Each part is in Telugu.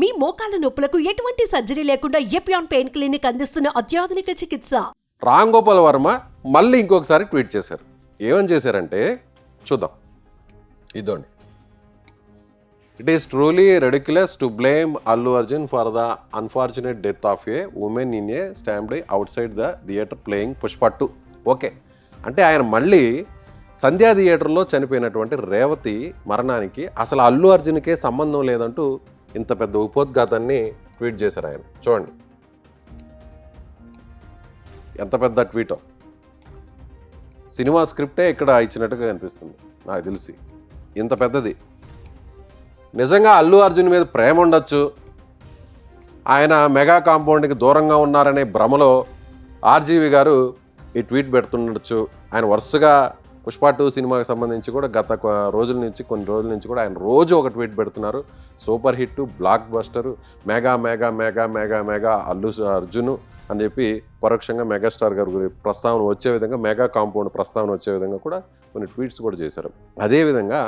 మీ మోకాల నొప్పులకు ఎటువంటి సర్జరీ లేకుండా ఎపియాన్ పెయిన్ క్లినిక్ అందిస్తున్న అత్యాధునిక చికిత్స? రామ్ గోపాల్ వర్మ మళ్ళీ ఇంకొకసారి ట్వీట్ చేశారు. ఏమని చేశారంటే చూద్దాం. ఇదోండి. It is truly ridiculous to blame Allu Arjun for the unfortunate death of a woman in a stampede outside the theatre playing Pushpa two okay అంటే ఆయన మళ్ళీ సంధ్యా థియేటర్లో చనిపోయినటువంటి రేవతి మరణానికి అసలు అల్లు అర్జున్కే సంబంధం లేదంటూ ఇంత పెద్ద ఉపోద్ఘాతాన్ని ట్వీట్ చేశారు ఆయన. చూడండి. ఎంత పెద్ద ట్వీటో. సినిమా స్క్రిప్టే ఇక్కడ ఇచ్చినట్టుగా కనిపిస్తుంది నాకు తెలిసి. ఇంత పెద్దది. నిజంగా అల్లు అర్జున్ మీద ప్రేమ ఉండొచ్చు. ఆయన మెగా కాంపౌండ్కి దూరంగా ఉన్నారనే భ్రమలో ఆర్జీవి గారు ఈ ట్వీట్ పెడుతుండొచ్చు. ఆయన వరుసగా పుష్ప టూ సినిమాకి సంబంధించి కూడా గత రోజుల నుంచి కొన్ని రోజుల నుంచి కూడా ఆయన రోజు ఒక ట్వీట్ పెడుతున్నారు. Super hit blockbuster mega mega mega mega mega Allu Arjun అని చెప్పి పరోక్షంగా మెగాస్టార్ గారి గురి ప్రస్తావన వచ్చే విధంగా మెగా కాంపౌండ్ ప్రస్తావన వచ్చే విధంగా కూడా కొన్ని ట్వీట్స్ కూడా చేశారు. అదేవిధంగా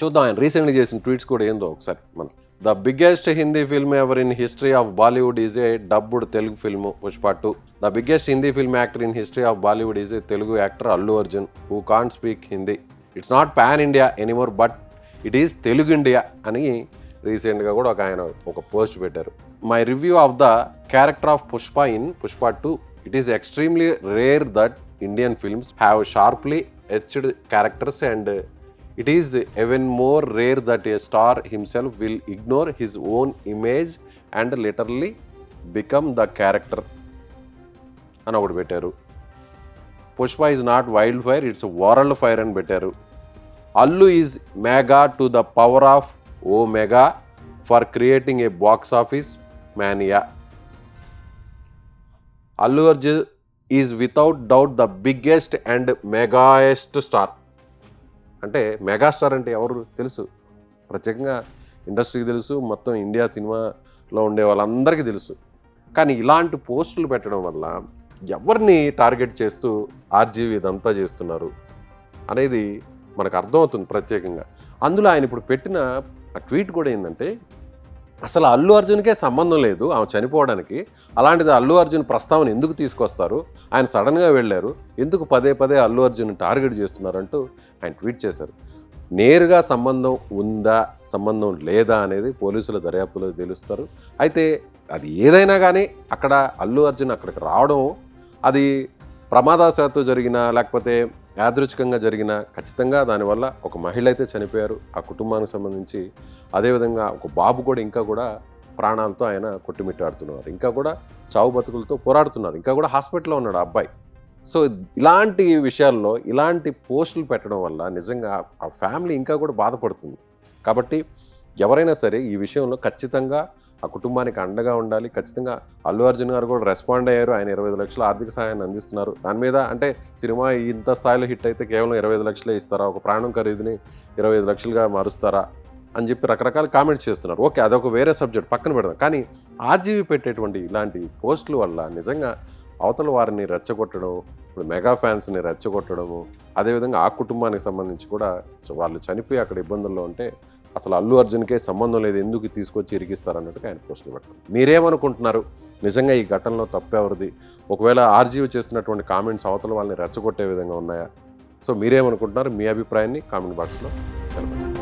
చూద్దాం ఆయన రీసెంట్లీ చేసిన ట్వీట్స్ కూడా ఏందో ఒకసారి మనం the biggest Hindi film ever in history of Bollywood is a dubbed Telugu film Pushpa two. The biggest Hindi film actor in history of Bollywood is a Telugu actor Allu Arjun who can't speak Hindi it's not pan India anymore but it is Telugu India అని రీసెంట్గా కూడా ఒక ఆయన ఒక పోస్ట్ పెట్టారు. My review of the character of Pushpa in Pushpa two it is extremely rare that Indian films have sharply etched characters and it is even more rare that a star himself will ignore his own image and literally become the character అని ఒకటి పెట్టారు Pushpa is not wild fire it's world fire అని పెట్టారు. Allu is mega to the power of O mega for creating a box office mania Allu Arjun is without doubt the biggest and megaest star అంటే మెగాస్టార్ అంటే ఎవరు తెలుసు. ప్రత్యేకంగా ఇండస్ట్రీకి తెలుసు మొత్తం ఇండియా సినిమాలో ఉండే వాళ్ళందరికీ తెలుసు. కానీ ఇలాంటి పోస్టులు పెట్టడం వల్ల ఎవరిని టార్గెట్ చేస్తూ ఆర్జీవి ఇదంతా చేస్తున్నారు అనేది మనకు అర్థమవుతుంది ప్రత్యేకంగా. అందులో ఆయన ఇప్పుడు పెట్టిన ఆ ట్వీట్ కూడా ఏంటంటే అసలు అల్లు అర్జున్కే సంబంధం లేదు ఆమె చనిపోవడానికి. అలాంటిది అల్లు అర్జున్ ప్రస్తావన ఎందుకు తీసుకొస్తారు? ఆయన సడన్గా వెళ్ళారు. ఎందుకు పదే పదే అల్లు అర్జున్ టార్గెట్ చేస్తున్నారంటూ ఆయన ట్వీట్ చేశారు. నేరుగా సంబంధం ఉందా సంబంధం లేదా అనేది పోలీసుల దర్యాప్తులో తెలుస్తారు. అయితే అది ఏదైనా కానీ అక్కడ అల్లు అర్జున్ అక్కడికి రావడం అది ప్రమాదవశాత్తు జరిగిన లేకపోతే యాదృచ్ఛికంగా జరిగిన ఖచ్చితంగా దానివల్ల ఒక మహిళ అయితే చనిపోయారు. ఆ కుటుంబానికి సంబంధించి అదేవిధంగా ఒక బాబు కూడా ఇంకా కూడా ప్రాణాలతో ఆయన కొట్టుమిట్టాడుతున్నారు. ఇంకా కూడా చావు బతుకులతో పోరాడుతున్నారు. ఇంకా కూడా హాస్పిటల్లో ఉన్నాడు ఆ అబ్బాయి. సో ఇలాంటి విషయాల్లో ఇలాంటి పోస్టులు పెట్టడం వల్ల నిజంగా ఆ ఫ్యామిలీ ఇంకా కూడా బాధపడుతుంది. కాబట్టి ఎవరైనా సరే ఈ విషయంలో ఖచ్చితంగా ఆ కుటుంబానికి అండగా ఉండాలి. ఖచ్చితంగా అల్లు అర్జున్ గారు కూడా రెస్పాండ్ అయ్యారు. ఆయన ఇరవై ఐదు లక్షల ఆర్థిక సహాయాన్ని అందిస్తున్నారు. దాని మీద అంటే సినిమా ఇంత స్థాయిలో హిట్ అయితే కేవలం ఇరవై ఐదు లక్షలే ఇస్తారా? ఒక ప్రాణం ఖరీదుని ఇరవై ఐదు లక్షలుగా మారుస్తారా? అని చెప్పి రకరకాల కామెంట్స్ చేస్తున్నారు. ఓకే అదొక వేరే సబ్జెక్ట్ పక్కన పెడదాం. కానీ ఆర్జీవీ పెట్టేటువంటి ఇలాంటి పోస్టుల వల్ల నిజంగా అవతల వారిని రెచ్చగొట్టడం ఇప్పుడు మెగా ఫ్యాన్స్ని రెచ్చగొట్టడము అదేవిధంగా ఆ కుటుంబానికి సంబంధించి కూడా వాళ్ళు చనిపోయి అక్కడ ఇబ్బందుల్లో ఉంటే అసలు అల్లు అర్జున్కే సంబంధం లేదు ఎందుకు తీసుకొచ్చి ఇరికిస్తారు అన్నట్టుగా ఆయన ప్రశ్న పెట్టారు మీరేమనుకుంటున్నారు? నిజంగా ఈ ఘటనలో తప్పెవరిది? ఒకవేళ ఆర్జీవి చేస్తున్నటువంటి కామెంట్స్ అవతల వాళ్ళని రెచ్చగొట్టే విధంగా ఉన్నాయా? సో మీరేమనుకుంటున్నారు? మీ అభిప్రాయాన్ని కామెంట్ బాక్స్లో తెలపండి.